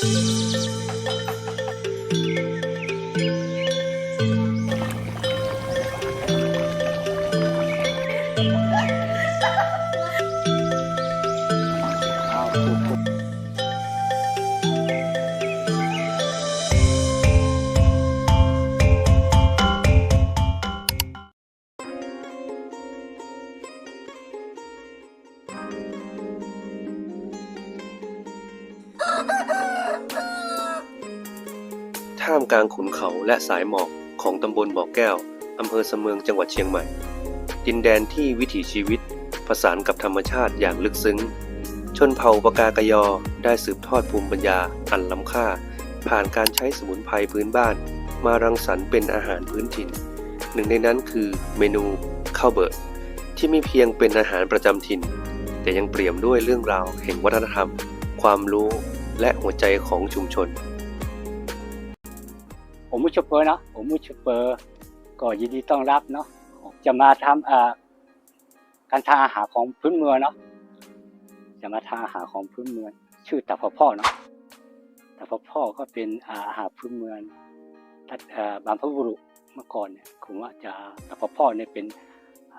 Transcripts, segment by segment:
เอ ท่ามกลางขุนเขาและสายหมอกของตำบลบ่อแก้ว อำเภอสะเมืองจังหวัดเชียงใหม่ ดินแดนที่วิถีชีวิตผสานกับธรรมชาติอย่างลึกซึ้ง ชนเผ่าปากากยอได้สืบทอดภูมิปัญญาอันล้ำค่า ผ่านการใช้สมุนไพรพื้นบ้าน มารังสรรค์เป็นอาหารพื้นถิ่น หนึ่งในนั้นคือเมนูข้าวเบิร์ที่ไม่เพียงเป็นอาหารประจำถิ่น แต่ยังเปี่ยมด้วยเรื่องราวแห่งวัฒนธรรม ความรู้และหัวใจของชุมชน ผมมุชเปอร์เนาะผมมุชเปอร์ก็ยินดีต้อนรับเนาะจะมาทำการทาอาหารของพื้นเมืองเนาะจะมาทาอาหารของพื้นเมือง ชื่อตาพ่อพ่อเนาะตาพ่อพ่อก็เป็นอาหารพื้นเมืองทัดอ่าบรรพบุรุษเมื่อก่อนเนี่ยผมว่าจะตาพ่อพ่อเนี่ยเป็น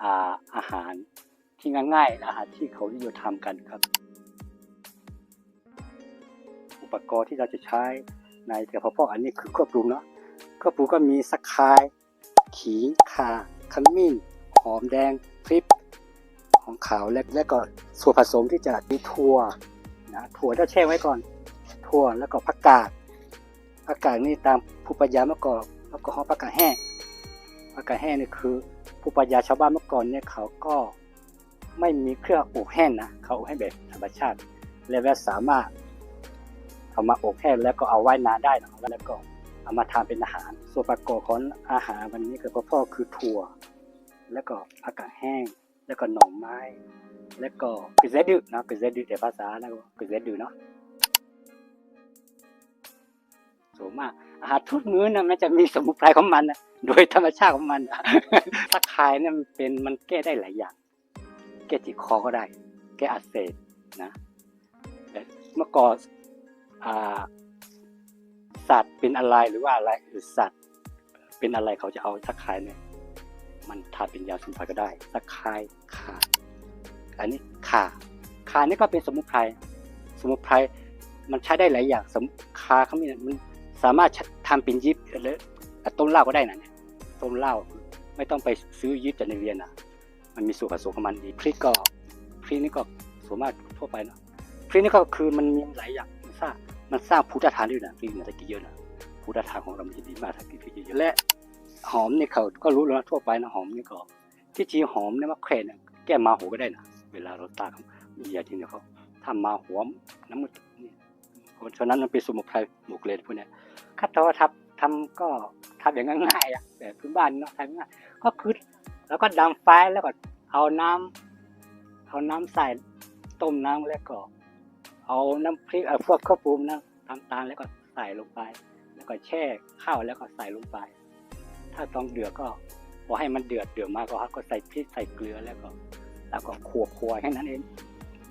อาอาหารที่ง่ายๆอาหารที่เขานิยมทำกันครับ อุปกรณ์ที่เราจะใช้ในแต่พอพออันนี้คือควบปรุงเนาะ ควบปรุงก็มีสกคายขิงข่าขมิ้น หอมแดงพริกหอมขาวและแล้วก็ส่วนผสมที่จะมีถั่วนะถั่วเราแช่ไว้ก่อน ถั่วแล้วก็ผักกาดผักกาดนี่ตามภูปัญญาเมื่อก่อนแล้วก็หอมผักกาดแห้งผักกาดแห้งนี่คือภูปัญญาชาวบ้านเมื่อก่อนเนี่ยเขาก็ไม่มีเครื่องอบแห้งนะเขาอบให้งแบบธรรมชาติและสามารถเอามาอบแห้งแล้วก็เอาไว้นานได้นะแล้วก็ เอามาทานเป็นอาหาร ส่วนประกอบของอาหารวันนี้คือพ่อคือถั่ว แล้วก็ผักกาดแห้ง แล้วก็หน่อไม้ แล้วก็กระเซดื้อนะกระเซดื้อแต่ภาษาแล้วกระเซดื้อเนาะส่วนมากอาหารทุกมื้อนะมันจะมีสมุนไพรของมันนะโดยธรรมชาติของมันนะตะไคร้เนี่ยมันเป็นมันแก้ได้หลายอย่าง แก้จิตคอก็ได้ แก้อักเสบนะแต่เมื่อก่อนอ่า สัตว์เป็นอะไรหรือว่าอะไรหรือสัตว์ เป็นอะไรเขาจะเอาตะไคร้เนี่ยมันทาเป็นยาสมุนไพรก็ได้ตะไคร้ขาอันนี้ขาขานี่ก็เป็นสมุนไพรสมุนไพรมันใช้ได้หลายอย่างสมุนข่าเขามีมันสามารถทำเป็นยิบหรือต้มเหล้าก็ได้นะเนี่ยต้มเหล้าไม่ต้องไปซื้อยิบจากในเวียนนะมันมีส่วนผสมของมันดีพริกก็พริกนี่ก็ส่วนมากทั่วไปเนาะพริกนี่ก็คือมันมีหลายอย่างมันสร้า มันสร้างภูตฐานด้วยนะพริกเนี่ยถ้ากินเยอะนะภูตฐานของเรามันจะดีมากถ้ากินพริกเยอะและหอมเนี่ยเขาก็รู้แล้วนะทั่วไปนะหอมนี่ก็ ที่จริงหอมเนี่ยมะแขวนเนี่ยแก้มาหัวก็ได้นะเวลาเราตากมียาจริงเนี่ยเขาทำมาหัวน้ำมันนี่เพราะฉะนั้นมันเป็นสมุนไพรหมกเลนพวกเนี้ยขั้นตอนทำทำก็ทำอย่างง่ายๆอะแบบพื้นบ้านเนาะทำง่ายก็คือแล้วก็ดังไฟแล้วก็เอาน้ำเอาน้ำใส่ต้มน้ำแล้วก็ เอาน้ำพริกเอ่อพวกข้าวปรุงนะน้ำตาลแล้วก็ใส่ลงไป แล้วก็แช่ข้าวแล้วก็ใส่ลงไป ถ้าต้องเดือดก็พอให้มันเดือดเดือดมากก็ก็ใส่พริกใส่เกลือแล้วก็ แล้วก็คั่วคั่วแค่นั้นเอง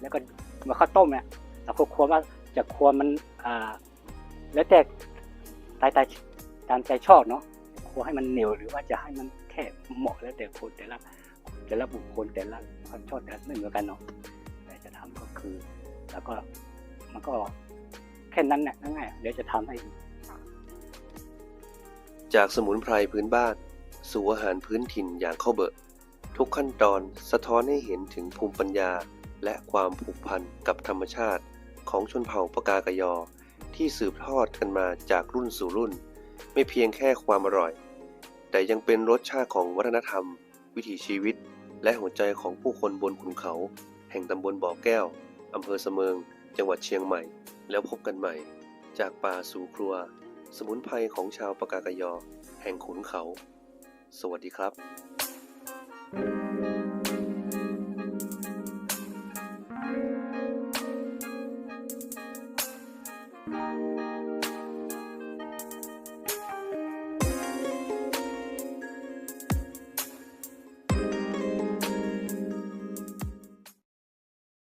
แล้วก็เมื่อข้าวต้มเนี่ยเราก็คั่วว่าจะคั่วมันอ่า แล้วแต่ตายตายตามใจชอบเนาะคั่วให้มันเหนียวหรือว่าจะให้มันแค่เหมาะแล้วแต่คนแต่ละแต่ละบุคคลแต่ละความชอบแต่ละไม่เหมือนกันเนาะแต่จะทำก็คือ แล้วก็มันก็แค่นั้นแหละง่ายๆเดี๋ยวจะทำให้ จากสมุนไพรพื้นบ้านสู่อาหารพื้นถิ่นอย่างข้าวเบอะทุกขั้นตอนสะท้อนให้เห็นถึงภูมิปัญญา และความผูกพันกับธรรมชาติของชนเผ่าปากากยอ ที่สืบทอดกันมาจากรุ่นสู่รุ่น ไม่เพียงแค่ความอร่อย แต่ยังเป็นรสชาติของวัฒนธรรม วิถีชีวิต และหัวใจของผู้คนบนขุนเขา แห่งตำบลบ่อแก้ว อำเภอเสมิง จังหวัดเชียงใหม่ แล้วพบกันใหม่ จากป่าสู่ครัว สมุนไพรของชาวปากากยอ แห่งขุนเขา สวัสดีครับ